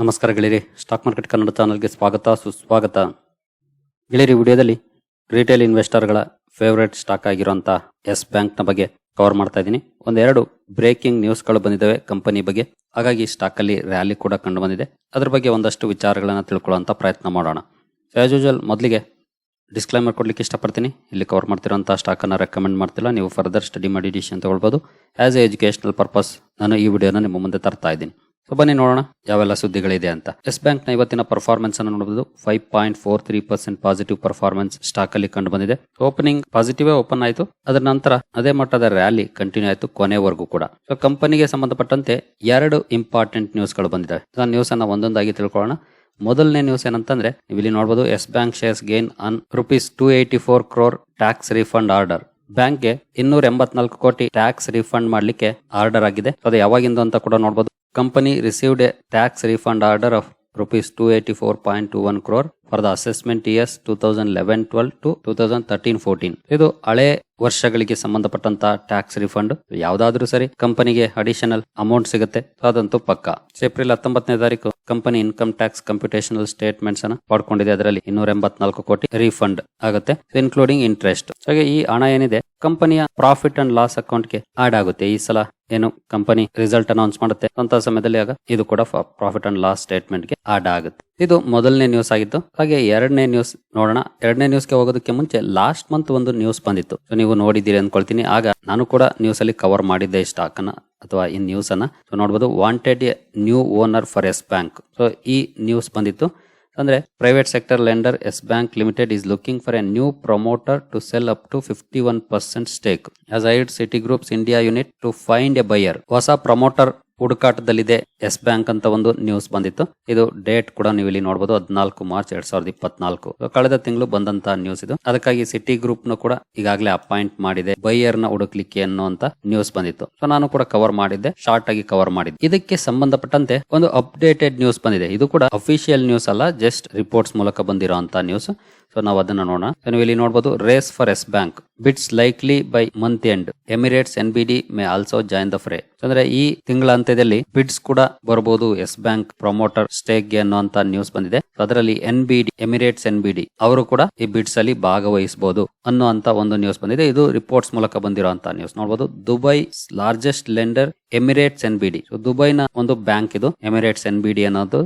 ನಮಸ್ಕಾರ ಗೆಳೆಯರಿ, stock market Kannada ಚಾನಲ್ಗೆ ಸ್ವಾಗತ, ಸುಸ್ವಾಗತ. ಗೆಳೆಯರಿ ವಿಡಿಯೋದಲ್ಲಿ ರಿಟೇಲ್ ಇನ್ವೆಸ್ಟರ್ಗಳ ಫೇವ್ರೇಟ್ ಸ್ಟಾಕ್ ಆಗಿರುವಂಥ ಎಸ್ ಬ್ಯಾಂಕ್ನ ಬಗ್ಗೆ ಕವರ್ ಮಾಡ್ತಾ ಇದ್ದೀನಿ. ಒಂದೆರಡು ಬ್ರೇಕಿಂಗ್ ನ್ಯೂಸ್ಗಳು ಬಂದಿದ್ದಾವೆ ಕಂಪನಿ ಬಗ್ಗೆ. ಹಾಗಾಗಿ ಸ್ಟಾಕಲ್ಲಿ ರ್ಯಾಲಿ ಕೂಡ ಕಂಡು ಬಂದಿದೆ. ಅದ್ರ ಬಗ್ಗೆ ಒಂದಷ್ಟು ವಿಚಾರಗಳನ್ನು ತಿಳ್ಕೊಳ್ಳುವಂಥ ಪ್ರಯತ್ನ ಮಾಡೋಣ. ಆ್ಯಸ್ ಯೂಶುವಲ್ ಮೊದಲಿಗೆ ಡಿಸ್ಕ್ಲೈಮರ್ ಕೊಡ್ಲಿಕ್ಕೆ ಇಷ್ಟಪಡ್ತೀನಿ. ಇಲ್ಲಿ ಕವರ್ ಮಾಡ್ತಿರೋಂಥ ಸ್ಟಾಕನ್ನು ರೆಕಮೆಂಡ್ ಮಾಡ್ತಿಲ್ಲ, ನೀವು ಫರ್ದರ್ ಸ್ಟಡಿ ಮಾಡಿ ಡಿಸಿಷನ್ ತಗೊಳ್ಬೋದು. ಆ್ಯಸ್ ಎ ಎಜುಕೇಶನಲ್ ಪರ್ಪಸ್ ನಾನು ಈ ವಿಡಿಯೋನ ನಿಮ್ಮ ಮುಂದೆ ತರ್ತಾ ಇದ್ದೀನಿ. ಸೊ ಬನ್ನಿ ನೋಡೋಣ ಯಾವೆಲ್ಲ ಸುದ್ದಿಗಳಿದೆ ಅಂತ. ಎಸ್ ಬ್ಯಾಂಕ್ನ ಇವತ್ತಿನ ಪರ್ಫಾರ್ಮೆನ್ಸ್ ಅನ್ನು ನೋಡಬಹುದು. Five point four three percent positive performance stock ಅಲ್ಲಿ ಕಂಡು ಬಂದಿದೆ. ಓಪನಿಂಗ್ ಪಾಸಿಟಿವ್ ಓಪನ್ ಆಯಿತು. ಅದರ ನಂತರ ಅದೇ ಮಟ್ಟದ ರ್ಯಾಲಿ ಕಂಟಿನ್ಯೂ ಆಯಿತು ಕೊನೆವರೆಗೂ ಕೂಡ. ಸೊ ಕಂಪನಿಗೆ ಸಂಬಂಧಪಟ್ಟಂತೆ ಎರಡು ಇಂಪಾರ್ಟೆಂಟ್ ನ್ಯೂಸ್ಗಳು ಬಂದಿದೆ ಆ ನ್ಯೂಸ್ ಅನ್ನ ಒಂದೊಂದಾಗಿ ತಿಳ್ಕೊಳ್ಳೋಣ. ಮೊದಲನೇ ನ್ಯೂಸ್ ಏನಂತಂದ್ರೆ ನೀವು ಇಲ್ಲಿ ನೋಡಬಹುದು Yes bank shares gain on rupees two eighty four crore tax refund order ಬ್ಯಾಂಕ್ಗೆ ಇನ್ನೂರ ಎಂಬತ್ನಾಲ್ಕು ಕೋಟಿ ಟ್ಯಾಕ್ಸ್ ರಿಫಂಡ್ ಮಾಡ್ಲಿಕ್ಕೆ ಆರ್ಡರ್ ಆಗಿದೆ. ಅದು ಯಾವಾಗಿಂದು ಅಂತ ಕೂಡ ನೋಡಬಹುದು company received a two eighty four point assessment one crore for the assessment years two thousand eleven twelve to two thousand thirteen fourteen ಇದು ಹಳೆ ವರ್ಷಗಳಿಗೆ ಸಂಬಂಧಪಟ್ಟಂತ ಟ್ಯಾಕ್ಸ್ ರಿಫಂಡ್ ಯಾವ್ದಾದ್ರೂ ಸರಿ ಕಂಪನಿಗೆ ಅಡಿಷನಲ್ ಅಮೌಂಟ್ ಸಿಗುತ್ತೆ. ಅದಂತೂ ಪಕ್ಕ. ಏಪ್ರಿಲ್ ಹತ್ತೊಂಬತ್ತನೇ ತಾರೀಕು company income tax computational statements ಅನ್ನ ಪಡ್ಕೊಂಡಿದೆ. ಅದರಲ್ಲಿ ಇನ್ನೂರ ಎಂಬತ್ನಾಲ್ಕು ಕೋಟಿ ರೀಫಂಡ್ ಆಗುತ್ತೆ. ಇನ್ಕ್ಲೂಡಿಂಗ್ ಇಂಟ್ರೆಸ್ಟ್ ಹಾಗೆ ಈ ಹಣ ಏನಿದೆ ಕಂಪನಿಯ ಪ್ರಾಫಿಟ್ ಅಂಡ್ ಲಾಸ್ ಅಕೌಂಟ್ಗೆ ಆಡ್ ಆಗುತ್ತೆ. ಈ ಸಲ ಏನು ಕಂಪನಿ ರಿಸಲ್ಟ್ ಅನೌನ್ಸ್ ಮಾಡುತ್ತೆ. ಅಂತ ಸಮಯದಲ್ಲಿ ಆಗ ಇದು ಕೂಡ ಪ್ರಾಫಿಟ್ ಅಂಡ್ ಲಾಸ್ ಸ್ಟೇಟ್ಮೆಂಟ್ಗೆ ಆಡ್ ಆಗುತ್ತೆ. ಇದು ಮೊದಲನೇ ನ್ಯೂಸ್ ಆಗಿತ್ತು. ಹಾಗೆ ಎರಡನೇ ನ್ಯೂಸ್ ನೋಡೋಣ. ಎರಡನೇ ನ್ಯೂಸ್ಗೆ ಹೋಗೋದಕ್ಕೆ ಮುಂಚೆ ಲಾಸ್ಟ್ ಮಂತ್ ಒಂದು ನ್ಯೂಸ್ ಬಂದಿತ್ತು. ಸೊ ನೀವು ನೋಡಿದ್ದೀರಿ ಅನ್ಕೊಳ್ತೀನಿ. ಆಗ ನಾನು ಕೂಡ ನ್ಯೂಸ್ ಅಲ್ಲಿ ಕವರ್ ಮಾಡಿದ್ದೆ ಸ್ಟಾಕ್ ಅನ್ನ ಅಥವಾ ಈ ನ್ಯೂಸ್ ಅನ್ನ. ಸೊ ನೋಡಬಹುದು wanted new owner for Yes bank so ಈ ನ್ಯೂಸ್ ಬಂದಿತ್ತು. ಅಂದ್ರೆ private sector lender Yes bank limited is looking for a new promoter to sell up to fifty one percent stake has hired Citigroup's India unit to find a buyer ಹೊಸ promoter ಹುಡುಕಾಟದಲ್ಲಿದೆ Yes bank ಅಂತ ಒಂದು news ಬಂದಿತ್ತು. ಇದು date ಕೂಡ ನೀವು ಇಲ್ಲಿ ನೋಡಬಹುದು ಹದಿನಾಲ್ಕು ಮಾರ್ಚ್ ಎರಡ್ ಸಾವಿರದ ಇಪ್ಪತ್ನಾಲ್ಕು. ಕಳೆದ ತಿಂಗಳು ಬಂದಂತಹ ನ್ಯೂಸ್ ಇದು. ಅದಕ್ಕಾಗಿ ಸಿಟಿ ಗ್ರೂಪ್ ನು ಕೂಡ ಈಗಾಗಲೇ ಅಪಾಯಿಂಟ್ ಮಾಡಿದೆ ಬೈಯರ್ನ ಹುಡುಕ್ಲಿಕ್ಕೆ ಅನ್ನುವಂತ ನ್ಯೂಸ್ ಬಂದಿತ್ತು. ಸೊ ನಾನು ಕೂಡ ಕವರ್ ಮಾಡಿದ್ದೆ ಶಾರ್ಟ್ ಆಗಿ ಕವರ್ ಮಾಡಿದ್ದೆ. ಇದಕ್ಕೆ ಸಂಬಂಧಪಟ್ಟಂತೆ ಒಂದು ಅಪ್ಡೇಟೆಡ್ ನ್ಯೂಸ್ ಬಂದಿದೆ. ಇದು ಕೂಡ ಅಫಿಷಿಯಲ್ ನ್ಯೂಸ್ ಅಲ್ಲ ಜಸ್ಟ್ ರಿಪೋರ್ಟ್ಸ್ ಮೂಲಕ ಬಂದಿರುವಂತಹ ನ್ಯೂಸ್ ಸೊ ನಾವು ಅದನ್ನ ನೋಡೋಣ. ಸೊ ನೀವು ಇಲ್ಲಿ ನೋಡಬಹುದು race for Yes bank bids likely by month end Emirates N B D may also join the fray ಅಂದ್ರೆ ಈ ತಿಂಗಳ ಅಂತ್ಯದಲ್ಲಿ ಬಿಡ್ಸ್ ಕೂಡ ಬರಬಹುದು ಎಸ್ ಬ್ಯಾಂಕ್ ಪ್ರಮೋಟರ್ ಸ್ಟೇಕ್ಗೆ ಅನ್ನುವಂತ ನ್ಯೂಸ್ ಬಂದಿದೆ. ಅದರಲ್ಲಿ N B D Emirates N B D ಅವರು ಕೂಡ ಈ ಬಿಡ್ಸ್ ಅಲ್ಲಿ ಭಾಗವಹಿಸಬಹುದು ಅನ್ನುವಂತ ಒಂದು ನ್ಯೂಸ್ ಬಂದಿದೆ. ಇದು ರಿಪೋರ್ಟ್ಸ್ ಮೂಲಕ ಬಂದಿರುವಂತಹ ನ್ಯೂಸ್ ನೋಡಬಹುದು Dubai largest lender Emirates N B D ದುಬೈನ ಒಂದು ಬ್ಯಾಂಕ್ ಇದು ಎಮಿರೇಟ್ಸ್ ಎನ್ ಬಿ ಡಿ ಅನ್ನೋದು.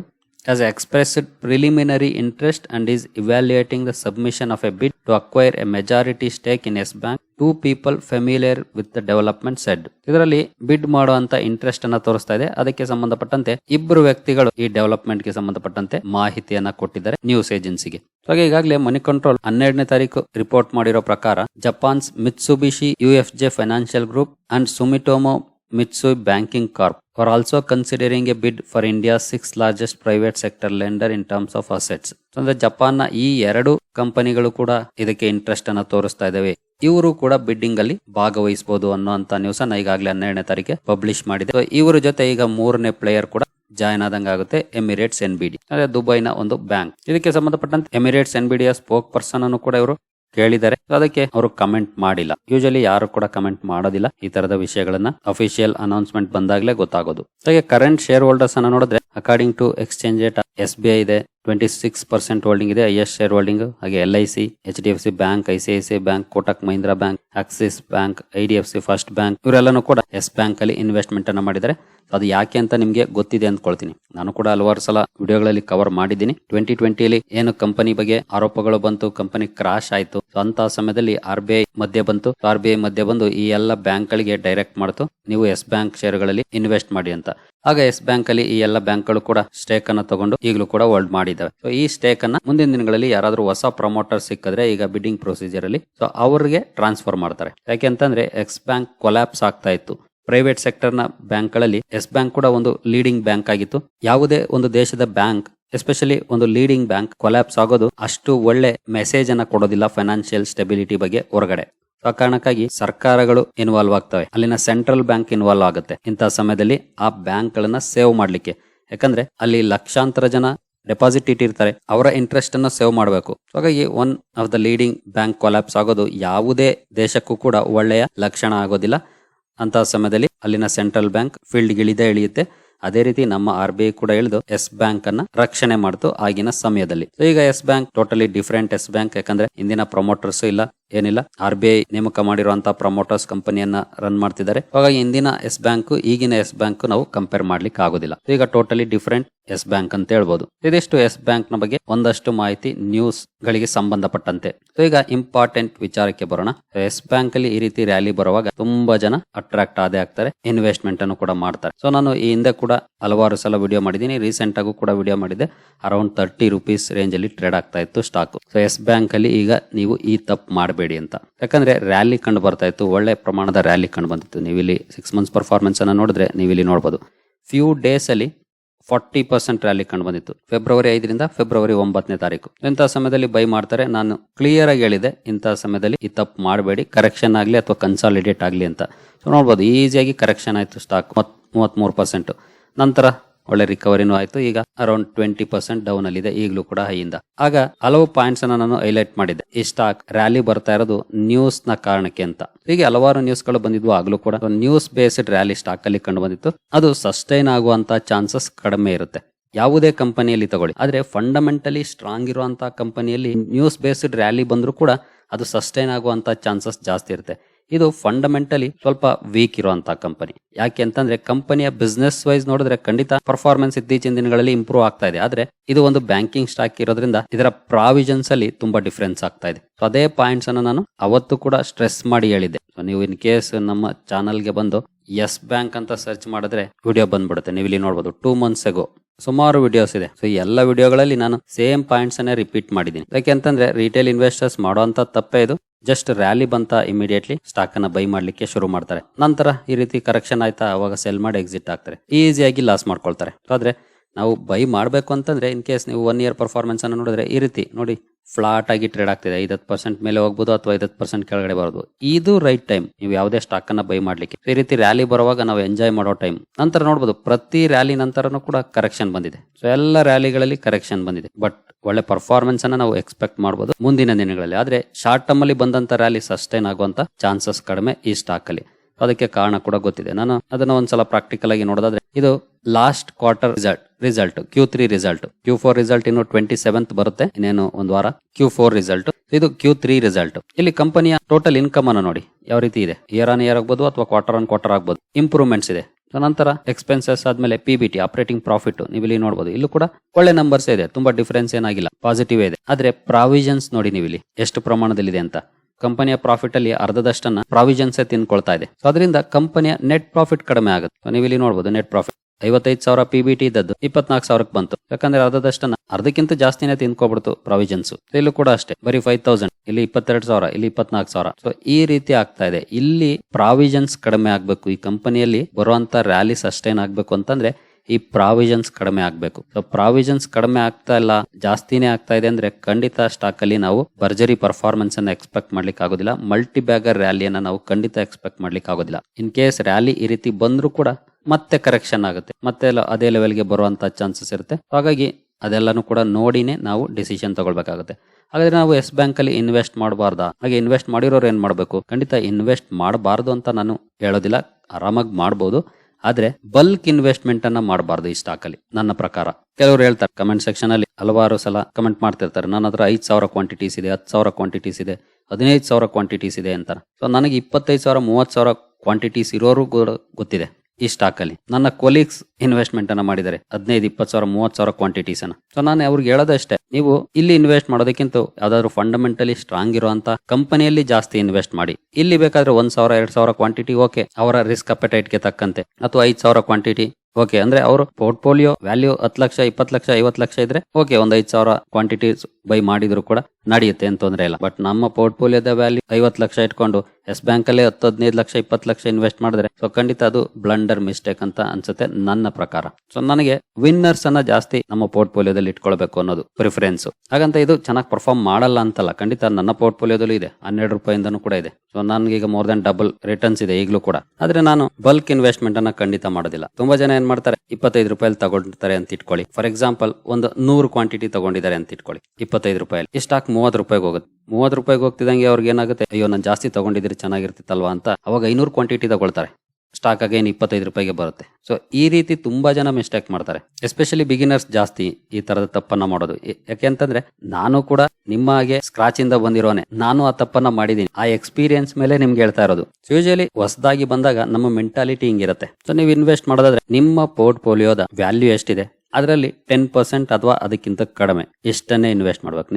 Has expressed preliminary interest and is evaluating the submission of a bid to acquire a majority stake in S Bank. Two people familiar with the development said. ಇದರಲ್ಲಿ bid ಮಾಡುವಂತ interest ಅನ್ನ ತೋರಿಸ್ತಾ ಇದೆ ಅದಕ್ಕೆ ಸಂಬಂಧಪಟ್ಟಂತೆ ಇಬ್ಬರು ವ್ಯಕ್ತಿಗಳು ಈ ಡೆವಲಪ್ಮೆಂಟ್ಗೆ ಸಂಬಂಧಪಟ್ಟಂತೆ ಮಾಹಿತಿಯನ್ನ ಕೊಟ್ಟಿದ್ದಾರೆ ನ್ಯೂಸ್ ಏಜೆನ್ಸಿಗೆ ಹಾಗೆ ಈಗಾಗಲೇ ಮನಿ ಕಂಟ್ರೋಲ್ ಹನ್ನೆರಡನೇ ತಾರೀಕು ರಿಪೋರ್ಟ್ ಮಾಡಿರೋ ಪ್ರಕಾರ Japan's Mitsubishi UFJ financial group and Sumitomo Mitsui Banking Corp. Are also considering a bid for India's sixth largest private sector lender in terms of assets. ಅಂದ್ರೆ ಜಪಾನ್ನ ಈ ಎರಡು ಕಂಪನಿಗಳು ಕೂಡ ಇದಕ್ಕೆ ಇಂಟ್ರೆಸ್ಟ್ ಅನ್ನ ತೋರಿಸ್ತಾ ಇದಾವೆ. ಇವರು ಕೂಡ ಬಿಡ್ಡಿಂಗ್ ಅಲ್ಲಿ ಭಾಗವಹಿಸಬಹುದು ಅನ್ನುವಂತ ನ್ಯೂಸ್ ಅನ್ನ ಈಗಾಗಲೇ ಹನ್ನೆರಡನೇ ತಾರೀಕೆ ಪಬ್ಲಿಷ್ ಮಾಡಿದೆ. ಇವರ ಜೊತೆ ಈಗ ಮೂರನೇ ಪ್ಲೇಯರ್ ಕೂಡ ಜಾಯ್ನ್ ಆದಂಗಾಗುತ್ತೆ ಎಮಿರೇಟ್ಸ್ ಎನ್ ಬಿ ಡಿ ಅಂದ್ರೆ ದುಬೈನ ಒಂದು ಬ್ಯಾಂಕ್ ಇದಕ್ಕೆ ಸಂಬಂಧಪಟ್ಟಂತೆ Emirates N B spokesperson ಅನ್ನು ಕೂಡ ಇವರು ಕೇಳಿದ್ದಾರೆ. ಅದಕ್ಕೆ ಅವರು ಕಮೆಂಟ್ ಮಾಡಿಲ್ಲ. ಯೂಶಲಿ ಯಾರು ಕೂಡ ಕಮೆಂಟ್ ಮಾಡೋದಿಲ್ಲ. ಈ ತರದ ವಿಷಯಗಳನ್ನ ಅಫಿಷಿಯಲ್ ಅನೌನ್ಸ್ಮೆಂಟ್ ಬಂದಾಗಲೇ ಗೊತ್ತಾಗೋದು. ಹಾಗೆ ಕರೆಂಟ್ ಶೇರ್ ಹೋಲ್ಡರ್ಸ್ ಅನ್ನ ನೋಡಿದ್ರೆ according to exchange rate S B I ಇದೆ. ಟ್ವೆಂಟಿ ಸಿಕ್ಸ್ ಪರ್ಸೆಂಟ್ ಹೋಲ್ಡಿಂಗ್ ಇದೆ. ಎಸ್ ಶೇರ್ ಹೋಲ್ಡಿಂಗ್ ಹಾಗೆ L I C H D F C bank I C I C bank Kotak Mahindra bank Axis bank I D F C first bank ಇವರೆಲ್ಲನೂ ಕೂಡ S Bank ಅಲ್ಲಿ investment ಅನ್ನ ಮಾಡಿದ್ದಾರೆ. ಅದು ಯಾಕೆ ಅಂತ ನಿಮಗೆ ಗೊತ್ತಿದೆ ಅಂದ್ಕೊಳ್ತೀನಿ. ನಾನು ಕೂಡ ಹಲವಾರು ಸಲ ವಿಡಿಯೋಗಳಲ್ಲಿ ಕವರ್ ಮಾಡಿದ್ದೀನಿ. ಟ್ವೆಂಟಿ ಟ್ವೆಂಟಿಯಲ್ಲಿ ಏನು ಕಂಪನಿ ಬಗ್ಗೆ ಆರೋಪಗಳು ಬಂತು ಕಂಪನಿ ಕ್ರಾಶ್ ಆಯ್ತು. ಸೊ ಅಂತ ಸಮಯದಲ್ಲಿ ಆರ್ ಬಿ ಐ ಮಧ್ಯೆ ಬಂತು. ಆರ್ ಬಿ ಮಧ್ಯೆ ಬಂದು ಈ ಎಲ್ಲ ಬ್ಯಾಂಕ್ ಗಳಿಗೆ ಡೈರೆಕ್ಟ್ ಮಾಡ್ತು. ನೀವು ಎಸ್ ಬ್ಯಾಂಕ್ ಶೇರ್ಗಳಲ್ಲಿ ಇನ್ವೆಸ್ಟ್ ಮಾಡಿ ಅಂತ. ಆಗ ಎಸ್ ಬ್ಯಾಂಕ್ ಅಲ್ಲಿ ಈ ಎಲ್ಲ ಬ್ಯಾಂಕ್ಗಳು ಕೂಡ ಸ್ಟೇಕ್ ಅನ್ನ ತಗೊಂಡು ಈಗಲೂ ಕೂಡ ಹೋಲ್ಡ್ ಮಾಡಿದ್ದಾವೆ. ಸೊ ಈ ಸ್ಟೇಕ್ ಅನ್ನ ಮುಂದಿನ ದಿನಗಳಲ್ಲಿ ಯಾರಾದ್ರೂ ಹೊಸ ಪ್ರಮೋಟರ್ ಸಿಕ್ಕಿದ್ರೆ ಈಗ ಬಿಡ್ಡಿಂಗ್ ಪ್ರೊಸೀಜರ್ ಅಲ್ಲಿ ಸೊ ಅವರಿಗೆ ಟ್ರಾನ್ಸ್ಫರ್ ಮಾಡ್ತಾರೆ. ಯಾಕೆ ಅಂತಂದ್ರೆ ಎಕ್ಸ್ ಬ್ಯಾಂಕ್ ಕೊಲ್ಯಾಪ್ಸ್ ಆಗ್ತಾ ಇತ್ತು. ಪ್ರೈವೇಟ್ ಸೆಕ್ಟರ್ನ ಬ್ಯಾಂಕ್ಗಳಲ್ಲಿ ಎಸ್ ಬ್ಯಾಂಕ್ ಕೂಡ ಒಂದು ಲೀಡಿಂಗ್ ಬ್ಯಾಂಕ್ ಆಗಿತ್ತು. ಯಾವುದೇ ಒಂದು ದೇಶದ ಬ್ಯಾಂಕ್, ಎಸ್ಪೆಷಲಿ ಒಂದು ಲೀಡಿಂಗ್ ಬ್ಯಾಂಕ್ ಕೊಲ್ಯಾಪ್ಸ್ ಆಗೋದು ಅಷ್ಟು ಒಳ್ಳೆ ಮೆಸೇಜ್ ಅನ್ನ ಕೊಡೋದಿಲ್ಲ ಫೈನಾನ್ಷಿಯಲ್ ಸ್ಟೆಬಿಲಿಟಿ ಬಗ್ಗೆ ಹೊರಗಡೆ. ಆ ಕಾರಣಕ್ಕಾಗಿ ಸರ್ಕಾರಗಳು ಇನ್ವಾಲ್ವ್ ಆಗ್ತವೆ. ಅಲ್ಲಿನ ಸೆಂಟ್ರಲ್ ಬ್ಯಾಂಕ್ ಇನ್ವಾಲ್ವ್ ಆಗುತ್ತೆ. ಇಂತಹ ಸಮಯದಲ್ಲಿ ಆ ಬ್ಯಾಂಕ್ ಗಳನ್ನ ಸೇವ್ ಮಾಡ್ಲಿಕ್ಕೆ. ಯಾಕಂದ್ರೆ ಅಲ್ಲಿ ಲಕ್ಷಾಂತರ ಜನ ಡೆಪಾಸಿಟ್ ಇಟ್ಟಿರ್ತಾರೆ. ಅವರ ಇಂಟ್ರೆಸ್ಟ್ ಅನ್ನ ಸೇವ್ ಮಾಡಬೇಕು. ಹಾಗಾಗಿ one of the leading bank collapse ಆಗೋದು ಯಾವುದೇ ದೇಶಕ್ಕೂ ಕೂಡ ಒಳ್ಳೆಯ ಲಕ್ಷಣ ಆಗೋದಿಲ್ಲ. ಅಂತಹ ಸಮಯದಲ್ಲಿ ಅಲ್ಲಿನ ಸೆಂಟ್ರಲ್ ಬ್ಯಾಂಕ್ ಫೀಲ್ಡ್ ಇಳಿದೇ ಇಳಿಯುತ್ತೆ. ಅದೇ ರೀತಿ ನಮ್ಮ ಆರ್ ಬಿ ಐ ಕೂಡ ಇಳಿದು ಎಸ್ ಬ್ಯಾಂಕ್ ಅನ್ನ ರಕ್ಷಣೆ ಮಾಡ್ತು ಆಗಿನ ಸಮಯದಲ್ಲಿ. ಈಗ Yes bank totally different Yes bank ಯಾಕಂದ್ರೆ ಇಂದಿನ ಪ್ರಮೋಟರ್ಸ್ ಇಲ್ಲ ಏನಿಲ್ಲ. ಆರ್ ಬಿ ಐ ನೇಮಕ ಮಾಡಿರುವಂತಹ ಪ್ರಮೋಟರ್ಸ್ ಕಂಪನಿಯನ್ನ ರನ್ ಮಾಡ್ತಿದ್ದಾರೆ. ಹಾಗಾಗಿ ಹಿಂದಿನ ಎಸ್ ಬ್ಯಾಂಕ್ ಈಗಿನ ಎಸ್ ಬ್ಯಾಂಕ್ ನಾವು ಕಂಪೇರ್ ಮಾಡ್ಲಿಕ್ಕೆ ಆಗೋದಿಲ್ಲ. ಈಗ ಟೋಟಲಿ ಡಿಫರೆಂಟ್ ಎಸ್ ಬ್ಯಾಂಕ್ ಅಂತ ಹೇಳ್ಬಹುದು ಇದಿಷ್ಟು ಎಸ್ ಬ್ಯಾಂಕ್ನ ಬಗ್ಗೆ ಒಂದಷ್ಟು ಮಾಹಿತಿ ನ್ಯೂಸ್ ಗಳಿಗೆ ಸಂಬಂಧಪಟ್ಟಂತೆ. ಈಗ ಇಂಪಾರ್ಟೆಂಟ್ ವಿಚಾರಕ್ಕೆ ಬರೋಣ. ಎಸ್ ಬ್ಯಾಂಕ್ ಅಲ್ಲಿ ಈ ರೀತಿ ರ್ಯಾಲಿ ಬರುವಾಗ ತುಂಬಾ ಜನ ಅಟ್ರಾಕ್ಟ್ ಆದೇ ಆಗ್ತಾರೆ. ಇನ್ವೆಸ್ಟ್ಮೆಂಟ್ ಅನ್ನು ಕೂಡ ಮಾಡ್ತಾರೆ. ಸೊ ನಾನು ಈ ಹಿಂದೆ ಕೂಡ ಹಲವಾರು ಸಲ ವಿಡಿಯೋ ಮಾಡಿದ್ದೀನಿ. ರೀಸೆಂಟ್ ಆಗು ಕೂಡ ವಿಡಿಯೋ ಮಾಡಿದೆ ಅರೌಂಡ್ ತರ್ಟಿ ರುಪೀಸ್ ರೇಂಜ್ ಅಲ್ಲಿ ಟ್ರೇಡ್ ಆಗ್ತಾ ಇತ್ತು ಸ್ಟಾಕ್ ಸೊ ಎಸ್ ಬ್ಯಾಂಕ್ ಅಲ್ಲಿ ಈಗ ನೀವು ಈ ತಪ್ಪು ಮಾಡಬೇಡಿ ಅಂತ. ಯಾಕಂದ್ರೆ ರ್ಯಾಲಿ ಕಂಡು ಬರ್ತಾ ಇತ್ತು, ಒಳ್ಳೆ ಪ್ರಮಾಣದ ರ್ಯಾಲಿ ಕಂಡು ಬಂದಿತ್ತು. ನೀವು ಇಲ್ಲಿ ಸಿಕ್ಸ್ ಮಂತ್ಸ್ ಪರ್ಫಾರ್ಮೆನ್ಸ್ ಅನ್ನ ನೋಡಿದ್ರೆ ನೀವು ಇಲ್ಲಿ ನೋಡಬಹುದು ಫ್ಯೂ ಡೇಸ್ ಅಲ್ಲಿ ಫಾರ್ಟಿ ಪರ್ಸೆಂಟ್ ರ್ಯಾಲಿ ಕಂಡು ಬಂದಿತ್ತು. ಫೆಬ್ರವರಿ ಐದರಿಂದ ಫೆಬ್ರವರಿ ಒಂಬತ್ತನೇ ತಾರೀಕು. ಇಂಥ ಸಮಯದಲ್ಲಿ ಬೈ ಮಾಡ್ತಾರೆ. ನಾನು ಕ್ಲಿಯರ್ ಆಗಿ ಹೇಳಿದೆ, ಇಂಥ ಸಮಯದಲ್ಲಿ ಈ ತಪ್ಪು ಮಾಡಬೇಡಿ. ಕರೆಕ್ಷನ್ ಆಗಲಿ ಅಥವಾ ಕನ್ಸಾಲಿಡೇಟ್ ಆಗಲಿ ಅಂತ. ಸೊ ನೋಡ್ಬೋದು, ಈಸಿಯಾಗಿ ಕರೆಕ್ಷನ್ ಆಯಿತು ಸ್ಟಾಕ್ ಮೂವತ್ತ್ಮೂರು ಪರ್ಸೆಂಟ್ ನಂತರ ಒಳ್ಳೆ ರಿಕವರಿನೂ ಆಯ್ತು. ಈಗ ಅರೌಂಡ್ ಟ್ವೆಂಟಿ ಪರ್ಸೆಂಟ್ ಡೌನ್ ಅಲ್ಲಿ ಇದೆ ಈಗಲೂ ಕೂಡ ಹೈಯಿಂದ ಆಗ ಹಲವು ಪಾಯಿಂಟ್ಸ್ ಅನ್ನ ನಾನು ಹೈಲೈಟ್ ಮಾಡಿದ್ದೆ. ಈ ಸ್ಟಾಕ್ ರ್ಯಾಲಿ ಬರ್ತಾ ಇರೋದು ನ್ಯೂಸ್ನ ಕಾರಣಕ್ಕೆ ಅಂತ. ಹೀಗೆ ಹಲವಾರು ನ್ಯೂಸ್ಗಳು ಬಂದಿದ್ವು. ಆಗ್ಲೂ ಕೂಡ ನ್ಯೂಸ್ ಬೇಸ್ಡ್ ರ್ಯಾಲಿ ಸ್ಟಾಕ್ ಅಲ್ಲಿ ಕಂಡು ಬಂದಿತ್ತು. ಅದು ಸಸ್ಟೈನ್ ಆಗುವಂತ ಚಾನ್ಸಸ್ ಕಡಿಮೆ ಇರುತ್ತೆ. ಯಾವುದೇ ಕಂಪನಿಯಲ್ಲಿ ತಗೊಳ್ಳಿ. ಆದ್ರೆ ಫಂಡಮೆಂಟಲಿ ಸ್ಟ್ರಾಂಗ್ ಇರುವಂತಹ ಕಂಪನಿಯಲ್ಲಿ ನ್ಯೂಸ್ ಬೇಸ್ಡ್ ರ್ಯಾಲಿ ಬಂದರೂ ಕೂಡ ಅದು ಸಸ್ಟೈನ್ ಆಗುವಂತ ಚಾನ್ಸಸ್ ಜಾಸ್ತಿ ಇರುತ್ತೆ. ಇದು ಫಂಡಮೆಂಟಲಿ ಸ್ವಲ್ಪ ವೀಕ್ ಇರುವಂತಹ ಕಂಪನಿ ಯಾಕೆ ಅಂತಂದ್ರೆ ಕಂಪನಿಯ ಬಿಸ್ನೆಸ್ ವೈಸ್ ನೋಡಿದ್ರೆ ಖಂಡಿತ ಪರ್ಫಾರ್ಮೆನ್ಸ್ ಇತ್ತೀಚಿನ ದಿನಗಳಲ್ಲಿ ಇಂಪ್ರೂವ್ ಆಗ್ತಾ ಇದೆ. ಆದ್ರೆ ಇದು ಒಂದು ಬ್ಯಾಂಕಿಂಗ್ ಸ್ಟಾಕ್ ಇರೋದ್ರಿಂದ ಇದರ ಪ್ರಾವಿಷನ್ಸ್ ಅಲ್ಲಿ ತುಂಬಾ ಡಿಫರೆನ್ಸ್ ಆಗ್ತಾ ಇದೆ. ಅದೇ ಪಾಯಿಂಟ್ಸ್ ಅನ್ನು ನಾನು ಅವತ್ತು ಕೂಡ ಸ್ಟ್ರೆಸ್ ಮಾಡಿ ಹೇಳಿದ್ದೆ. ನೀವು ಇನ್ ಕೇಸ್ ನಮ್ಮ ಚಾನಲ್ಗೆ ಬಂದು ಎಸ್ ಬ್ಯಾಂಕ್ ಅಂತ ಸರ್ಚ್ ಮಾಡಿದ್ರೆ ವಿಡಿಯೋ ಬಂದ್ಬಿಡುತ್ತೆ. ನೀವು ಇಲ್ಲಿ ನೋಡಬಹುದು ಟೂ ಮಂತ್ಸ್ ಎಗೋ ಸುಮಾರು ವಿಡಿಯೋಸ್ ಇದೆ. ಸೊ ಎಲ್ಲ ವಿಡಿಯೋಗಳಲ್ಲಿ ನಾನು ಸೇಮ್ ಪಾಯಿಂಟ್ಸ್ ಅನ್ನೇ ರಿಪೀಟ್ ಮಾಡಿದ್ದೀನಿ. ಯಾಕೆಂತಂದ್ರೆ ರಿಟೇಲ್ ಇನ್ವೆಸ್ಟರ್ಸ್ ಮಾಡುವಂತ ತಪ್ಪೇ ಇದು. ಜಸ್ಟ್ ರ್ಯಾಲಿ ಬಂತ ಇಮಿಡಿಯೇಟ್ಲಿ ಸ್ಟಾಕ್ ಅನ್ನ ಬೈ ಮಾಡ್ಲಿಕ್ಕೆ ಶುರು ಮಾಡ್ತಾರೆ. ನಂತರ ಈ ರೀತಿ ಕರೆಕ್ಷನ್ ಆಯ್ತಾ, ಅವಾಗ ಸೆಲ್ ಮಾಡಿ ಎಕ್ಸಿಟ್ ಆಗ್ತಾರೆ. ಈಸಿಯಾಗಿ ಲಾಸ್ ಮಾಡ್ಕೊಳ್ತಾರೆ. ಆದ್ರೆ ನಾವು ಬೈ ಮಾಡಬೇಕು ಅಂತಂದ್ರೆ ಇನ್ ಕೇಸ್ ನೀವು ಒನ್ ಇಯರ್ ಪರ್ಫಾರ್ಮೆನ್ಸ್ ಅನ್ನು ನೋಡಿದ್ರೆ ಈ ರೀತಿ, ನೋಡಿ ಫ್ಲಾಟ್ ಆಗಿ ಟ್ರೇಡ್ ಆಗ್ತಿದೆ. ಐದತ್ತು ಪರ್ಸೆಂಟ್ ಮೇಲೆ ಹೋಗ್ಬೋದು ಅಥವಾ ಐದತ್ತು ಪರ್ಸೆಂಟ್ ಕೆಳಗಡೆ ಬರೋದು. ಇದು ರೈಟ್ ಟೈಮ್ ನೀವು ಯಾವುದೇ ಸ್ಟಾಕ್ ಅನ್ನ ಬೈ ಮಾಡ್ಲಿಕ್ಕೆ. ಈ ರೀತಿ ರ್ಯಾಲಿ ಬರುವಾಗ ನಾವು ಎಂಜಾಯ್ ಮಾಡೋ ಟೈಮ್ ನಂತರ ನೋಡಬಹುದು ಪ್ರತಿ ರ್ಯಾಲಿ ನಂತರನೂ ಕೂಡ ಕರೆಕ್ಷನ್ ಬಂದಿದೆ. ಸೊ ಎಲ್ಲ ರ್ಯಾಲಿಗಳಲ್ಲಿ ಕರೆಕ್ಷನ್ ಬಂದಿದೆ. ಬಟ್ ಒಳ್ಳೆ ಪರ್ಫಾರ್ಮೆನ್ಸ್ ಅನ್ನ ನಾವು ಎಕ್ಸ್ಪೆಕ್ಟ್ ಮಾಡಬಹುದು ಮುಂದಿನ ದಿನಗಳಲ್ಲಿ. ಆದ್ರೆ ಶಾರ್ಟ್ ಟರ್ಮ್ ಅಲ್ಲಿ ಬಂದಂತ ರ್ಯಾಲಿ ಸಸ್ಟೈನ್ ಆಗುವಂತ ಚಾನ್ಸಸ್ ಕಡಿಮೆ ಈ ಸ್ಟಾಕ್ ಅಲ್ಲಿ. ಅದಕ್ಕೆ ಕಾರಣ ಕೂಡ ಗೊತ್ತಿದೆ. ನಾನು ಅದನ್ನ ಒಂದ್ಸಲ ಪ್ರಾಕ್ಟಿಕಲ್ ಆಗಿ ನೋಡೋದಾದ್ರೆ, ಇದು last quarter result result Q three result Q four result ಇನ್ನು ಟ್ವೆಂಟಿ ಸೆವೆಂತ್ ಬರುತ್ತೆ. ಇನ್ನೇನು ಒಂದ್ ವಾರ. ಕ್ಯೂ ಫೋರ್ ರಿಸಲ್ಟ್ ಇದು ಕ್ಯೂ ತ್ರೀ ರಿಸಲ್ಟ್ ಇಲ್ಲಿ ಕಂಪನಿಯ ಟೋಟಲ್ ಇನ್ಕಮ್ ಅನ್ನು ನೋಡಿ. ಯಾವ ರೀತಿ ಇದೆ? ಇಯರ್ ಆನ್ ಇಯರ್ ಆಗ್ಬೋದು ಅಥವಾ ಕ್ವಾರ್ಟರ್ ಆನ್ ಕ್ವಾರ್ಟರ್ ಆಗ್ಬೋದು. ಇಂಪ್ರೂವ್ಮೆಂಟ್ಸ್ ಇದೆ. ನಂತರ ಎಕ್ಸ್ಪೆನ್ಸಸ್ ಆದ್ಮೇಲೆ P B T operating profit ನೀವು ಇಲ್ಲಿ ನೋಡಬಹುದು ಇಲ್ಲೂ ಕೂಡ ಒಳ್ಳೆ ನಂಬರ್ಸ್ ಇದೆ. ತುಂಬಾ ಡಿಫರೆನ್ಸ್ ಏನಾಗಿಲ್ಲ. ಪಾಸಿಟಿವ್ ಇದೆ. ಆದ್ರೆ ಪ್ರಾವಿಷನ್ಸ್ ನೋಡಿ ನೀವು ಇಲ್ಲಿ ಎಷ್ಟು ಪ್ರಮಾಣದಲ್ಲಿದೆ ಅಂತ. ಕಂಪನಿಯ ಪ್ರಾಫಿಟ್ ಅಲ್ಲಿ ಅರ್ಧದಷ್ಟನ್ನ ಪ್ರಾವಿಷನ್ಸ್ ತಿನ್ಕೊಳ್ತಾ ಇದೆ. ಸೊ ಅದರಿಂದ ಕಂಪನಿಯ ನೆಟ್ ಪ್ರಾಫಿಟ್ ಕಡಿಮೆ ಆಗುತ್ತೆ. ನೀವು ಇಲ್ಲಿ ನೋಡಬಹುದು ನೆಟ್ ಪ್ರಾಫಿಟ್ ಐವತ್ತೈದು ಸಾವಿರ ಪಿ ಬಿ ಟಿ ಇದ್ದದ್ದು ಇಪ್ಪತ್ನಾಲ್ಕು ಸಾವಿರಕ್ಕೆ ಬಂತು. ಯಾಕಂದ್ರೆ ಅರ್ಧದಷ್ಟನ್ನ ಅರ್ಧಕ್ಕಿಂತ ಜಾಸ್ತಿನೇ ತಿನ್ಕೊಬಿಡ್ತು ಪ್ರಾವಿಷನ್ಸ್ ಇಲ್ಲೂ ಕೂಡ ಅಷ್ಟೇ. ಬರೀ ಫೈವ್ ತೌಸಂಡ್ ಇಲ್ಲಿ ಇಪ್ಪತ್ತೆರಡು ಸಾವಿರ, ಇಲ್ಲಿ ಇಪ್ಪತ್ನಾಲ್ಕು ಸಾವಿರ. ಸೊ ಈ ರೀತಿ ಆಗ್ತಾ ಇದೆ. ಇಲ್ಲಿ ಪ್ರಾವಿಷನ್ಸ್ ಕಡಿಮೆ ಆಗ್ಬೇಕು. ಈ ಕಂಪನಿಯಲ್ಲಿ ಬರುವಂತ ರ್ಯಾಲಿ ಸಸ್ಟೈನ್ ಆಗ್ಬೇಕು ಅಂತಂದ್ರೆ ಈ ಪ್ರಾವಿಷನ್ಸ್ ಕಡಿಮೆ ಆಗ್ಬೇಕು. ಸೊ ಪ್ರಾವಿಷನ್ಸ್ ಕಡಿಮೆ ಆಗ್ತಾ ಇಲ್ಲ, ಜಾಸ್ತಿನೇ ಆಗ್ತಾ ಇದೆ ಅಂದ್ರೆ ಖಂಡಿತ ಸ್ಟಾಕ್ ಅಲ್ಲಿ ನಾವು ಭರ್ಜರಿ ಪರ್ಫಾರ್ಮೆನ್ಸ್ ಅನ್ನ ಎಕ್ಸ್ಪೆಕ್ಟ್ ಮಾಡ್ಲಿಕ್ಕೆ ಆಗೋದಿಲ್ಲ. ಮಲ್ಟಿ ಬ್ಯಾಗರ್ ರ್ಯಾಲಿಯನ್ನ ನಾವು ಖಂಡಿತ ಎಕ್ಸ್ಪೆಕ್ಟ್ ಮಾಡ್ಲಿಕ್ಕೆ ಆಗೋದಿಲ್ಲ. ಇನ್ ಕೇಸ್ ರ್ಯಾಲಿ ಈ ರೀತಿ ಬಂದರೂ ಕೂಡ ಮತ್ತೆ ಕರೆಕ್ಷನ್ ಆಗುತ್ತೆ. ಮತ್ತೆ ಅದೇ ಲೆವೆಲ್ಗೆ ಬರುವಂತ ಚಾನ್ಸಸ್ ಇರುತ್ತೆ. ಹಾಗಾಗಿ ಅದೆಲ್ಲನೂ ಕೂಡ ನೋಡಿನೇ ನಾವು ಡಿಸಿಷನ್ ತಗೊಳ್ಬೇಕಾಗುತ್ತೆ. ಹಾಗಾದ್ರೆ ನಾವು ಎಸ್ ಬ್ಯಾಂಕ್ ಅಲ್ಲಿ ಇನ್ವೆಸ್ಟ್ ಮಾಡಬಾರ್ದಾ? ಹಾಗೆ ಇನ್ವೆಸ್ಟ್ ಮಾಡಿರೋರು ಏನ್ ಮಾಡಬೇಕು? ಖಂಡಿತ ಇನ್ವೆಸ್ಟ್ ಮಾಡಬಾರ್ದು ಅಂತ ನಾನು ಹೇಳೋದಿಲ್ಲ. ಆರಾಮಾಗಿ ಮಾಡಬಹುದು ಆದ್ರೆ ಬಲ್ಕ್ ಇನ್ವೆಸ್ಟ್ಮೆಂಟ್ ಅನ್ನ ಮಾಡಬಾರ್ದು ಈ ಸ್ಟಾಕ್ ಅಲ್ಲಿ, ನನ್ನ ಪ್ರಕಾರ. ಕೆಲವರು ಹೇಳ್ತಾರೆ ಕಮೆಂಟ್ ಸೆಕ್ಷನ್ ಅಲ್ಲಿ ಹಲವಾರು ಸಲ ಕಮೆಂಟ್ ಮಾಡ್ತಿರ್ತಾರೆ. ನನ್ನ ಹತ್ರ ಐದ್ ಸಾವಿರ ಕ್ವಾಂಟಿಟೀಸ್ ಇದೆ, ಹತ್ತು ಸಾವಿರ ಕ್ವಾಂಟಿಟೀಸ್ ಇದೆ, ಹದಿನೈದು ಸಾವಿರ ಕ್ವಾಂಟಿಟೀಸ್ ಇದೆ ಅಂತ ಸೊ ನನಗೆ ಇಪ್ಪತ್ತೈದು ಸಾವಿರ, ಮೂವತ್ತು ಸಾವಿರ ಕ್ವಾಂಟಿಟೀಸ್ ಇರೋರು ಗೊತ್ತಿದೆ. ಈ ಸ್ಟಾಕ್ ಅಲ್ಲಿ ನನ್ನ ಕೊಲೀಗ್ಸ್ ಇನ್ವೆಸ್ಟ್ಮೆಂಟ್ ಅನ್ನ ಮಾಡಿದ್ದಾರೆ. ಹದಿನೈದು, ಇಪ್ಪತ್ತು ಸಾವಿರ, ಮೂವತ್ತು ಸಾವಿರ ಕ್ವಾಂಟಿಟೀಸ್ ಅನ್ನ. ಸೊ ನಾನು ಅವ್ರಿಗೆ ಹೇಳೋದಷ್ಟೇ ನೀವು ಇಲ್ಲಿ ಇನ್ವೆಸ್ಟ್ ಮಾಡೋದಕ್ಕಿಂತ ಯಾವ್ದಾದ್ರು ಫಂಡಮೆಂಟಲಿ ಸ್ಟ್ರಾಂಗ್ ಇರುವಂತ ಕಂಪನಿಯಲ್ಲಿ ಜಾಸ್ತಿ ಇನ್ವೆಸ್ಟ್ ಮಾಡಿ. ಇಲ್ಲಿ ಬೇಕಾದ್ರೆ ಒಂದ್ ಸಾವಿರ, ಎರಡ್ ಸಾವಿರ ಕ್ವಾಂಟಿಟಿ ಓಕೆ ಅವರ ರಿಸ್ಕ್ಗೆ ತಕ್ಕಂತೆ. ಅಥವಾ ಐದ್ ಸಾವಿರ ಕ್ವಾಂಟಿಟಿ ಓಕೆ ಅಂದ್ರೆ ಅವರು ಪೋರ್ಟ್ಫೋಲಿಯೋ ವ್ಯಾಲ್ಯೂ ಹತ್ತು ಲಕ್ಷ, ಇಪ್ಪತ್ತು ಲಕ್ಷ, ಐವತ್ತು ಲಕ್ಷ ಇದ್ರೆ ಓಕೆ ಒಂದ್ ಐದ್ ಸಾವಿರ ಕ್ವಾಂಟಿಟೀಸ್ ಬೈ ಮಾಡಿದ್ರು ಕೂಡ ನಡೆಯುತ್ತೆ ಏನ್ ತೊಂದರೆ ಇಲ್ಲ. ಬಟ್ ನಮ್ಮ ಪೋರ್ಟ್ಫೋಲಿಯೋದ ವ್ಯಾಲ್ಯೂ ಐವತ್ತು ಲಕ್ಷ ಇಟ್ಕೊಂಡು ಎಸ್ ಬ್ಯಾಂಕ್ ಅಲ್ಲಿ ಹತ್ತು ಹದಿನೈದು ಲಕ್ಷ, ಇಪ್ಪತ್ತು ಲಕ್ಷ ಇನ್ವೆಸ್ಟ್ ಮಾಡಿದ್ರೆ ಸೊ ಖಂಡಿತ ಅದು ಬ್ಲಂಡರ್ ಮಿಸ್ಟೇಕ್ ಅಂತ ಅನ್ಸುತ್ತೆ ನನ್ನ ಪ್ರಕಾರ. ಸೊ ನನಗೆ ವಿನ್ನರ್ಸ್ ಅನ್ನ ಜಾಸ್ತಿ ನಮ್ಮ ಪೋರ್ಟ್ಫೋಲಿಯೋದಲ್ಲಿ ಇಟ್ಕೊಳ್ಬೇಕು ಅನ್ನೋದು ಪ್ರಿಫರೆನ್ಸ್ ಹಾಗಂತ ಇದು ಚೆನ್ನಾಗಿ ಪರ್ಫಾರ್ಮ್ ಮಾಡಲ್ಲ ಅಂತಲ್ಲ, ಖಂಡಿತ ನನ್ನ ಪೋರ್ಟ್ಫೋಲಿಯೋದಲ್ಲೂ ಇದೆ. ಹನ್ನೆರಡು ರೂಪಾಯಿಂದನು ಕೂಡ ಇದೆ. ಸೊ ಈಗ ಮೋರ್ ದನ್ ಡಬಲ್ ರಿಟರ್ನ್ಸ್ ಇದೆ ಈಗಲೂ ಕೂಡ. ಆದ್ರೆ ನಾನು ಬಲ್ಕ್ ಇನ್ವೆಸ್ಟ್ಮೆಂಟ್ ಅನ್ನ ಖಂಡಿತ ಮಾಡೋದಿಲ್ಲ. ತುಂಬಾ ಜನ ಏನ್ ಮಾಡ್ತಾರೆ, ಇಪ್ಪತ್ತೈದು ರೂಪಾಯಿ ತಗೊಂಡಿರ್ತಾರೆ ಅಂತ ಇಟ್ಕೊಳ್ಳಿ. ಫಾರ್ ಎಕ್ಸಾಂಪಲ್ ಒಂದು ನೂರು ಕ್ವಾಂಟಿಟಿ ತಗೊಂಡಿದ್ದಾರೆ ಅಂತ ಇಟ್ಕೊಳ್ಳಿ. ಇಪ್ಪತ್ತೈದು ರೂಪಾಯಿ ಈ ಸ್ಟಾಕ್ ಮೂವತ್ತು ರೂಪಾಯಿಗೆ ಹೋಗುತ್ತೆ. ಮೂವತ್ತು ರೂಪಾಯಿಗೆ ಹೋಗ್ತಿದಂಗೆ ಅವ್ರಿಗೆ ಏನಾಗುತ್ತೆ, ಅಯ್ಯೋ, ನಾನು ಜಾಸ್ತಿ ತಗೊಂಡಿದ್ರೆ ಚೆನ್ನಾಗಿರ್ತಿತ್ತಲ್ವಾ ಅಂತ ಅವಾಗ ಐನೂರು ಕ್ವಾಂಟಿಟಿ ತಗೊಳ್ತಾರೆ ಸ್ಟಾಕ್ ಅಗೇನ್ ಇಪ್ಪತ್ತೈದು ರೂಪಾಯಿಗೆ ಬರುತ್ತೆ. ಸೊ ಈ ರೀತಿ ತುಂಬಾ ಜನ ಮಿಸ್ಟೇಕ್ ಮಾಡ್ತಾರೆ. ಎಸ್ಪೆಷಲಿ ಬಿಗಿನರ್ಸ್ ಜಾಸ್ತಿ ಈ ತರದ ತಪ್ಪನ್ನ ಮಾಡೋದು. ಯಾಕೆ ಯಾಕೆಂತಂದ್ರೆ ನಾನು ಕೂಡ ನಿಮ್ಮ ಹಾಗೆ ಸ್ಕ್ರಾಚ್ ಇಂದ ಬಂದಿರೋನೆ. ನಾನು ಆ ತಪ್ಪನ್ನ ಮಾಡಿದೀನಿ ಆ ಎಕ್ಸ್ಪೀರಿಯನ್ಸ್ ಮೇಲೆ ನಿಮ್ಗೆ ಹೇಳ್ತಾ ಇರೋದು. ಯೂಶಲಿ ಹೊಸದಾಗಿ ಬಂದಾಗ ನಮ್ಮ ಮೆಂಟಾಲಿಟಿ ಹಿಂಗಿರುತ್ತೆ. ಸೊ ನೀವು ಇನ್ವೆಸ್ಟ್ ಮಾಡೋದಾದ್ರೆ ನಿಮ್ಮ ಪೋರ್ಟ್ಫೋಲಿಯೋದ ವ್ಯಾಲ್ಯೂ ಎಷ್ಟಿದೆ? ಅದರಲ್ಲಿ ಟೆನ್ ಪರ್ಸೆಂಟ್ ಅಥವಾ ಅದಕ್ಕಿಂತ ಕಡಿಮೆ ಎಷ್ಟನ್ನೇ ಇನ್ವೆಸ್ಟ್ ಮಾಡ್ಬೇಕು?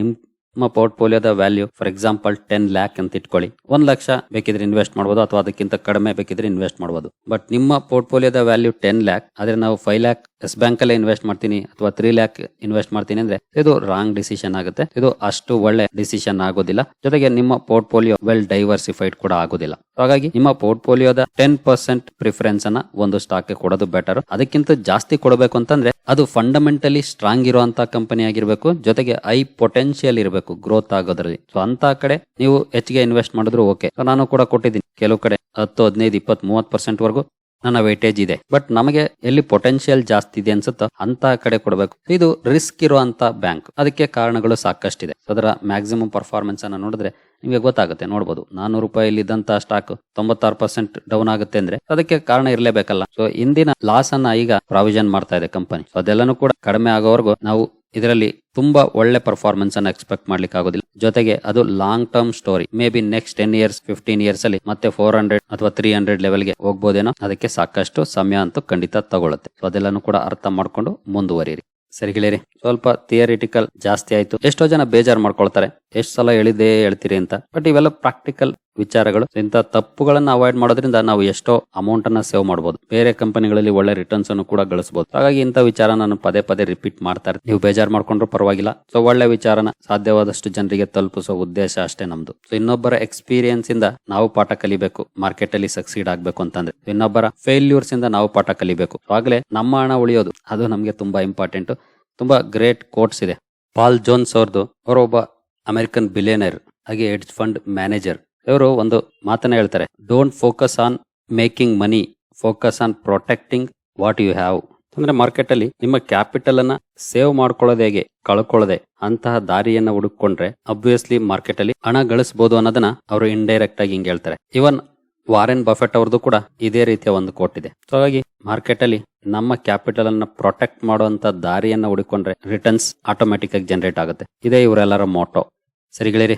ನಿಮ್ಮ ಪೋರ್ಟ್ಫೋಲಿಯೋದ value, for example, ten lakh ಅಂತ ಇಟ್ಕೊಳ್ಳಿ. ಒಂದ್ ಲಕ್ಷ ಬೇಕಿದ್ರೆ ಇನ್ವೆಸ್ಟ್ ಮಾಡಬಹುದು ಅಥವಾ ಅದಕ್ಕಿಂತ ಕಡಿಮೆ ಬೇಕಿದ್ರೆ ಇನ್ವೆಸ್ಟ್ ಮಾಡಬಹುದು ಬಟ್ ನಿಮ್ಮ ಪೋರ್ಟ್ಫೋಲಿಯೋದ ವ್ಯಾಲ್ಯೂ ಟೆನ್ ಲ್ಯಾಕ್, ಆದ್ರೆ ನಾವು ಫೈವ್ ಲ್ಯಾಕ್ ಎಸ್ ಬ್ಯಾಂಕ್ ಅಲ್ಲೇ ಇನ್ವೆಸ್ಟ್ ಮಾಡ್ತೀನಿ ಅಥವಾ ತ್ರೀ ಲ್ಯಾಕ್ ಇನ್ವೆಸ್ಟ್ ಮಾಡ್ತೀನಿ ಅಂದ್ರೆ ಇದು ರಾಂಗ್ ಡಿಸಿಷನ್ ಆಗುತ್ತೆ. ಇದು ಅಷ್ಟು ಒಳ್ಳೆ ಡಿಸಿಷನ್ ಆಗೋದಿಲ್ಲ. ಜೊತೆಗೆ ನಿಮ್ಮ ಪೋರ್ಟ್ಫೋಲಿಯೋ ವೆಲ್ ಡೈವರ್ಸಿಫೈಡ್ ಕೂಡ ಆಗೋದಿಲ್ಲ. ಹಾಗಾಗಿ ನಿಮ್ಮ ಪೋರ್ಟ್ಫೋಲಿಯೋದ ಟೆನ್ ಪರ್ಸೆಂಟ್ ಪ್ರಿಫರೆನ್ಸ್ ಅನ್ನ ಒಂದು ಸ್ಟಾಕ್ ಕೊಡೋದು ಬೆಟರ್ ಅದಕ್ಕಿಂತ ಜಾಸ್ತಿ ಕೊಡಬೇಕು ಅಂತಂದ್ರೆ ಅದು ಫಂಡಮೆಂಟಲಿ ಸ್ಟ್ರಾಂಗ್ ಇರುವಂತ ಕಂಪನಿ ಆಗಿರ್ಬೇಕು. ಜೊತೆಗೆ ಐ ಪೊಟೆನ್ಶಿಯಲ್ ಇರಬೇಕು ಗ್ರೋತ್ ಆಗೋದ್ರಲ್ಲಿ. ಸೊ ಅಂತ ಕಡೆ ನೀವು ಹೆಚ್ಚಿಗೆ ಇನ್ವೆಸ್ಟ್ ಮಾಡಿದ್ರು ಓಕೆ ನಾನು ಕೂಡ ಕೊಟ್ಟಿದ್ದೀನಿ. ಕೆಲವು ಕಡೆ ಹತ್ತು, ಹದಿನೈದು ಇಪ್ಪತ್ ಮೂವತ್ ಪರ್ಸೆಂಟ್ ವರೆಗೂ ನನ್ನ ವೇಟೇಜ್ ಇದೆ. ಬಟ್ ನಮಗೆ ಎಲ್ಲಿ ಪೊಟೆನ್ಶಿಯಲ್ ಜಾಸ್ತಿ ಇದೆ ಅನ್ಸುತ್ತೋ ಅಂತ ಕಡೆ ಕೊಡಬೇಕು. ಇದು ರಿಸ್ಕ್ ಇರುವಂತ ಬ್ಯಾಂಕ್ ಅದಕ್ಕೆ ಕಾರಣಗಳು ಸಾಕಷ್ಟಿದೆ. ಅದರ ಮ್ಯಾಕ್ಸಿಮಮ್ ಪರ್ಫಾರ್ಮೆನ್ಸ್ ಅನ್ನ ನೋಡಿದ್ರೆ ನಿಮಗೆ ಗೊತ್ತಾಗುತ್ತೆ. ನೋಡಬಹುದು ನಾನೂರು ರೂಪಾಯಿ ಇದ್ದಂತ ಸ್ಟಾಕ್ ತೊಂಬತ್ತಾರು ಪರ್ಸೆಂಟ್ ಡೌನ್ ಆಗುತ್ತೆ ಅಂದ್ರೆ ಅದಕ್ಕೆ ಕಾರಣ ಇರಲೇಬೇಕಲ್ಲ. ಸೊ ಇಂದಿನ ಲಾಸ್ ಅನ್ನ ಈಗ ಪ್ರಾವಿಷನ್ ಮಾಡ್ತಾ ಇದೆ ಕಂಪನಿ ಸೊ ಅದೆಲ್ಲನೂ ಕೂಡ ಕಡಿಮೆ ಆಗೋವರೆಗೂ ನಾವು ಇದರಲ್ಲಿ ತುಂಬಾ ಒಳ್ಳೆ ಪರ್ಫಾರ್ಮೆನ್ಸ್ ಅನ್ನು ಎಕ್ಸ್ಪೆಕ್ಟ್ ಮಾಡ್ಲಿಕ್ಕೆ ಆಗೋದಿಲ್ಲ. ಜೊತೆಗೆ ಅದು long term story may be next ten years fifteen years ಅಲ್ಲಿ ಮತ್ತೆ ಫೋರ್ ಹಂಡ್ರೆಡ್ ಅಥವಾ ತ್ರೀ ಹಂಡ್ರೆಡ್ ಲೆವೆಲ್ಗೆ ಹೋಗ್ಬೋದೇನೋ ಅದಕ್ಕೆ ಸಾಕಷ್ಟು ಸಮಯ ಅಂತೂ ಖಂಡಿತ ತಗೊಳ್ಳುತ್ತೆ ಸೊ ಅದೆಲ್ಲನೂ ಕೂಡ ಅರ್ಥ ಮಾಡ್ಕೊಂಡು ಮುಂದುವರಿರಿ ಸರಿ ಗೆಳೆಯರಿ, ಸ್ವಲ್ಪ ಥಿಯರಿಟಿಕಲ್ ಜಾಸ್ತಿ ಆಯ್ತು. ಎಷ್ಟೋ ಜನ ಬೇಜಾರು ಮಾಡ್ಕೊಳ್ತಾರೆ. ಎಷ್ಟು ಸಲ ಹೇಳಿದೇ ಹೇಳ್ತೀರಿ ಅಂತ. ಬಟ್ ಇವೆಲ್ಲ ಪ್ರಾಕ್ಟಿಕಲ್ ವಿಚಾರಗಳು. ಇಂಥ ತಪ್ಪುಗಳನ್ನ ಅವಾಯ್ಡ್ ಮಾಡೋದ್ರಿಂದ ನಾವು ಎಷ್ಟೋ ಅಮೌಂಟ್ ಅನ್ನ ಸೇವ್ ಮಾಡಬಹುದು ಬೇರೆ ಕಂಪನಿಗಳಲ್ಲಿ ಒಳ್ಳೆ ರಿಟರ್ನ್ಸ್ ಅನ್ನು ಕೂಡ ಗಳಿಸಬಹುದು ಹಾಗಾಗಿ ಇಂಥ ವಿಚಾರ ನಾನು ಪದೇ ಪದೇ ರಿಪೀಟ್ ಮಾಡ್ತಾರೆ ನೀವು ಬೇಜಾರು ಮಾಡ್ಕೊಂಡ್ರು ಪರವಾಗಿಲ್ಲ. ಸೊ ಒಳ್ಳೆ ವಿಚಾರನ ಸಾಧ್ಯವಾದಷ್ಟು ಜನರಿಗೆ ತಲುಪಿಸೋ ಉದ್ದೇಶ ಅಷ್ಟೇ ನಮ್ದು. ಸೊ ಇನ್ನೊಬ್ಬರ ಎಕ್ಸ್ಪೀರಿಯನ್ಸ್ ಇಂದ ನಾವು ಪಾಠ ಕಲಿಬೇಕು. ಮಾರ್ಕೆಟ್ ಅಲ್ಲಿ ಸಕ್ಸೀಡ್ ಆಗ್ಬೇಕು ಅಂತಂದ್ರೆ. ಇನ್ನೊಬ್ಬರ ಫೇಲ್ಯೂರ್ಸ್ ಇಂದ ನಾವು ಪಾಠ ಕಲಿಬೇಕು. ಆಗ್ಲೇ ನಮ್ಮ ಹಣ ಉಳಿಯೋದು. ಅದು ನಮಗೆ ತುಂಬಾ ಇಂಪಾರ್ಟೆಂಟ್ ತುಂಬಾ ಗ್ರೇಟ್ ಕೋಟ್ಸ್ ಇದೆ. ಪಾಲ್ ಜೋನ್ಸ್ ಅವ್ರದ್ದು ಅವರೊಬ್ಬ ಅಮೆರಿಕನ್ ಬಿಲಿಯನರ್ ಹಾಗೆ ಹೆಡ್ಜ್ ಫಂಡ್ ಮ್ಯಾನೇಜರ್ ಇವರು ಒಂದು ಮಾತನ್ನ ಹೇಳ್ತಾರೆ. Don't focus on making money focus on protecting what you have ಅಂದ್ರೆ ಮಾರ್ಕೆಟ್ ಅಲ್ಲಿ ನಿಮ್ಮ ಕ್ಯಾಪಿಟಲ್ ಅನ್ನ ಸೇವ್ ಮಾಡ್ಕೊಳ್ಳೋದು ಹೇಗೆ, ಕಳ್ಕೊಳ್ಳದೆ, ಅಂತಹ ದಾರಿಯನ್ನ ಹುಡುಕೊಂಡ್ರೆ ಅಬ್ವಿಯಸ್ಲಿ ಮಾರ್ಕೆಟ್ ಅಲ್ಲಿ ಹಣ ಗಳಿಸಬಹುದು ಅನ್ನೋದನ್ನ ಅವರು ಇಂಡೈರೆಕ್ಟ್ ಆಗಿ ಹಿಂಗೆ ಹೇಳ್ತಾರೆ. ಇವನ್ ವಾರೆನ್ ಬಫೆಟ್ ಅವ್ರದ್ದು ಕೂಡ ಇದೇ ರೀತಿಯ ಒಂದು ಕೋಟ್ ಇದೆ. ಸೊ ಹಾಗಾಗಿ ಮಾರ್ಕೆಟ್ ಅಲ್ಲಿ ನಮ್ಮ ಕ್ಯಾಪಿಟಲ್ ಅನ್ನ ಪ್ರೊಟೆಕ್ಟ್ ಮಾಡುವಂತ ದಾರಿಯನ್ನ ಹುಡುಕೊಂಡ್ರೆ ರಿಟರ್ನ್ಸ್ ಆಟೋಮೆಟಿಕ್ ಆಗಿ ಜನರೇಟ್ ಆಗುತ್ತೆ. ಇದೇ ಇವರೆಲ್ಲರ ಮೋಟೋ ಸರಿ ಗೆಳೆಯರಿ